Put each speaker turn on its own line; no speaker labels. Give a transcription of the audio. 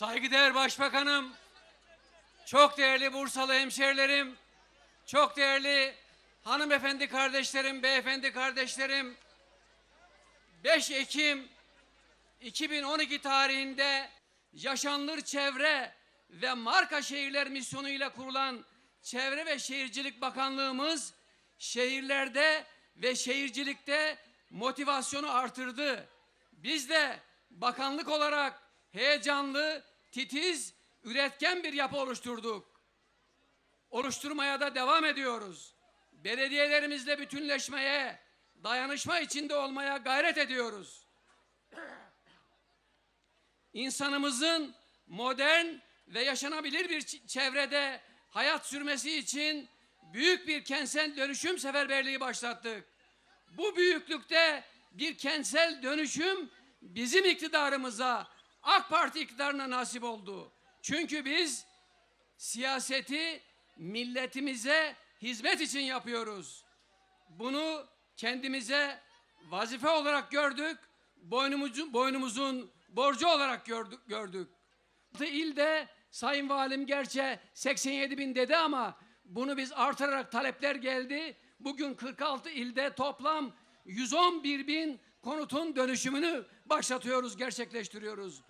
Saygıdeğer Başbakanım, çok değerli Bursalı hemşerilerim, çok değerli hanımefendi kardeşlerim, beyefendi kardeşlerim, 5 Ekim 2012 tarihinde yaşanılır çevre ve marka şehirler misyonuyla kurulan Çevre ve Şehircilik Bakanlığımız şehirlerde ve şehircilikte motivasyonu artırdı. Biz de bakanlık olarak heyecanlı, titiz, üretken bir yapı oluşturduk. Oluşturmaya da devam ediyoruz. Belediyelerimizle bütünleşmeye, dayanışma içinde olmaya gayret ediyoruz. İnsanımızın modern ve yaşanabilir bir çevrede hayat sürmesi için büyük bir kentsel dönüşüm seferberliği başlattık. Bu büyüklükte bir kentsel dönüşüm bizim iktidarımıza, AK Parti iktidarına nasip oldu. Çünkü biz siyaseti milletimize hizmet için yapıyoruz. Bunu kendimize vazife olarak gördük. Boynumuzun, boynumuzun borcu olarak gördük. gördük. İlde Sayın Valim gerçi 87 bin dedi ama bunu biz artırarak talepler geldi. Bugün 46 ilde toplam 111 bin konutun dönüşümünü başlatıyoruz, gerçekleştiriyoruz.